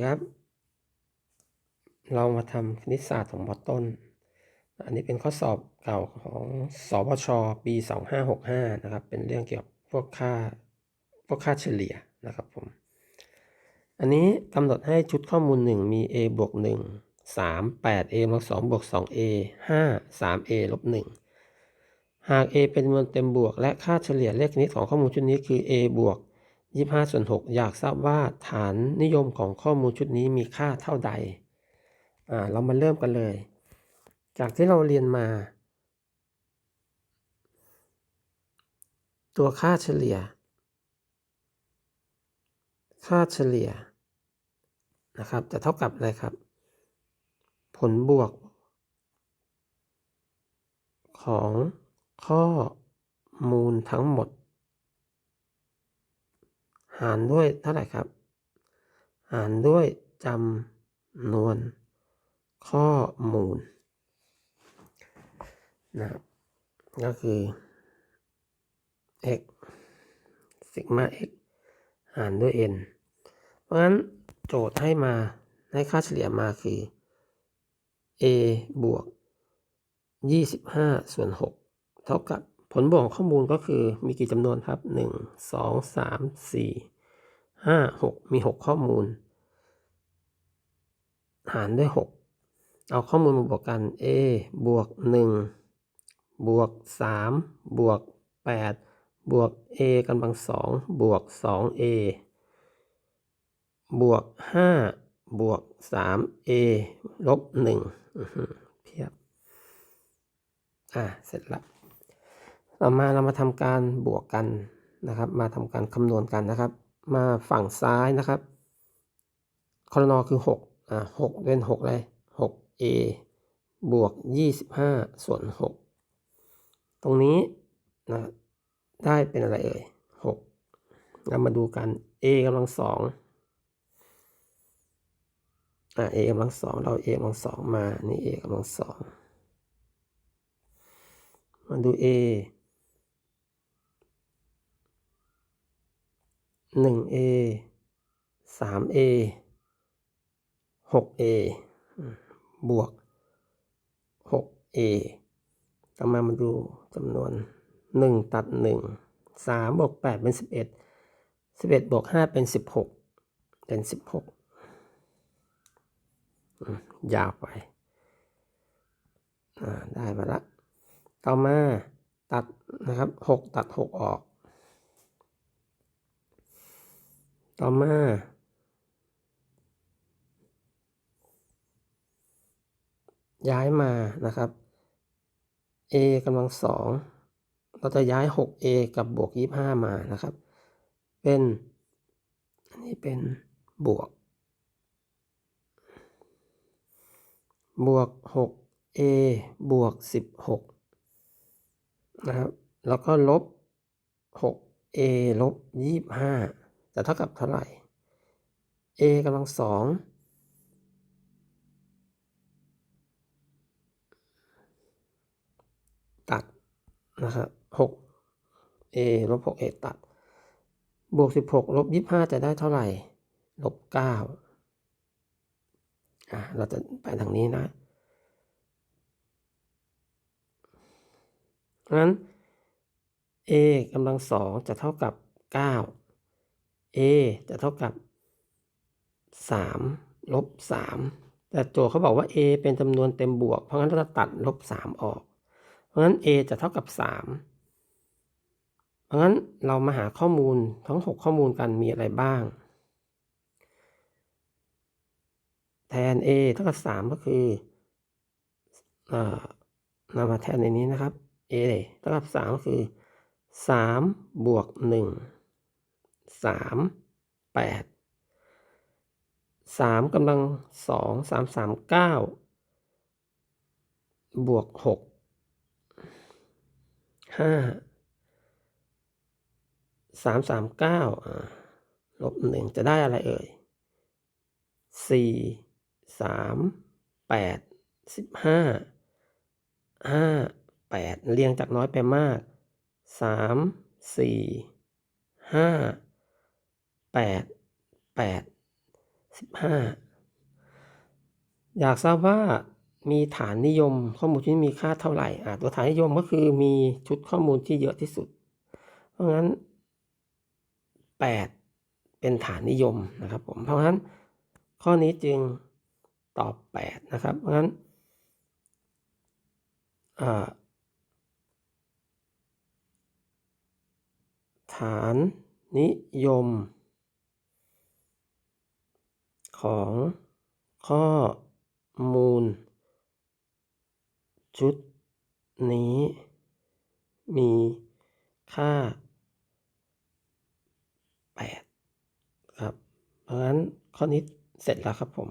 นะครับ เรามาทำคณิตศาสตร์ของมต้น อันนี้เป็นข้อสอบเก่าของสบชปี 2565 นะครับ เป็นเรื่องเกี่ยวกับพวกค่าพวกค่าเฉลี่ยนะครับผม อันนี้กำหนดให้ชุดข้อมูล 1 มี a บวก 1 3 8 a ลบ2บวก 2a 5 3a ลบ1หาก a เป็นจำนวนเต็มบวก และค่าเฉลี่ยเลขคณิตของข้อมูลชุดนี้คือ a บวก 25ส่วน6อยากทราบว่าฐานนิยมของข้อมูลชุดนี้มีค่าเท่าใด อ่า เรามาเริ่มกันเลย จากที่เราเรียนมา ตัวค่าเฉลี่ย ค่าเฉลี่ย นะครับ จะเท่ากับอะไรครับ ผลบวก ของข้อมูลทั้งหมด หารด้วยเท่าไหร่ครับ หารด้วยจำนวนข้อมูลนะครับก็คือ x ซิกมา x หารด้วย n เพราะฉะนั้นโจทย์ให้มาให้ค่าเฉลี่ยมาคือ a บวก 25 ส่วน 6 เท่ากับ ผลบวกของข้อมูลก็คือมีกี่จำนวนครับ 1 2 3 4 5 6 มี 6 ข้อมูล หารด้วย 6 เอาข้อมูลมาบวกกัน a บวก 1 บวก 3 บวก 8 บวก a กำลัง 2 บวก 2a บวก 5 บวก 3a ลบ1เพียบ อ่า เสร็จแล้ว ต่อมาเรามาทำการบวกกันนะครับ มาทำการคำนวณกันนะครับ มาฝั่งซ้ายนะครับคอรนอคือ6อ่า6เป็น 6 เลย 6a บวก 25 ส่วน 6 ตรงนี้นะได้เป็นอะไรเอ่ย6เรามาดูกัน a กำลังสองอ่า a กำลังสองเรา a กำลังสองมา นี่ a กำลังสองมาดู a หนึ่ง a สาม a หก a บวกหก a ต่อมามาดูจำนวนหนึ่งตัดหนึ่งสามบวกแปดเป็นสิบเอ็ดสิบเอ็ดบวกห้าเป็นสิบหกเป็นสิบหกยาวไป ได้มาละ ต่อมาตัดนะครับหกตัดหกออก ต่อมา ย้ายมานะครับ a กำลังสองเราจะย้าย 6a กับบวก 25 มานะครับ เป็นอันนี้เป็นบวก บวก 6a บวก 16 นะครับ แล้วก็ลบ 6a ลบ 25 จะเท่ากับเท่าไหร่ a กำลังสองตัดนะครับหก a ลบหก a ตัด บวกสิบหกลบยี่ห้าจะได้เท่าไหร่ ลบเก้าอะเราจะไปทางนี้นะงั้น a กำลังสองจะเท่ากับเก้า a จะเท่ากับสามลบสามแต่โจทย์เขาบอกว่า a เป็นจำนวนเต็มบวก เพราะงั้นเราจะตัดลบสามออก เพราะงั้น a จะเท่ากับสามเพราะงั้นเรามาหาข้อมูลทั้ง 6 ข้อมูลกันมีอะไรบ้าง แทน a เท่ากับ 3 ก็คือเอ่อนำมาแทนในนี้นะครับ a เท่ากับ 3 ก็คือ 3 บวก 1 3 8 3กำลัง2 3 3 9บวก6 5สามสามเก้าลบหนึ่งจะได้อะไรเอ่ยสี่สามแปดสิบห้าห้าแปดเรียงจากน้อยไปมากสามสี่ห้า แปดแปดสิบห้าอยากทราบว่ามีฐานนิยมข้อมูลที่มีค่าเท่าไหร่อ่าตัวฐานนิยมก็คือมีชุดข้อมูลที่เยอะที่สุด เพราะงั้นแปดเป็นฐานนิยมนะครับผม เพราะงั้นข้อนี้จึงตอบแปดนะครับ เพราะงั้นฐานนิยม ของข้อมูล ชุดนี้ มีค่า 8 ครับ เพราะงั้นข้อนี้เสร็จแล้วครับผม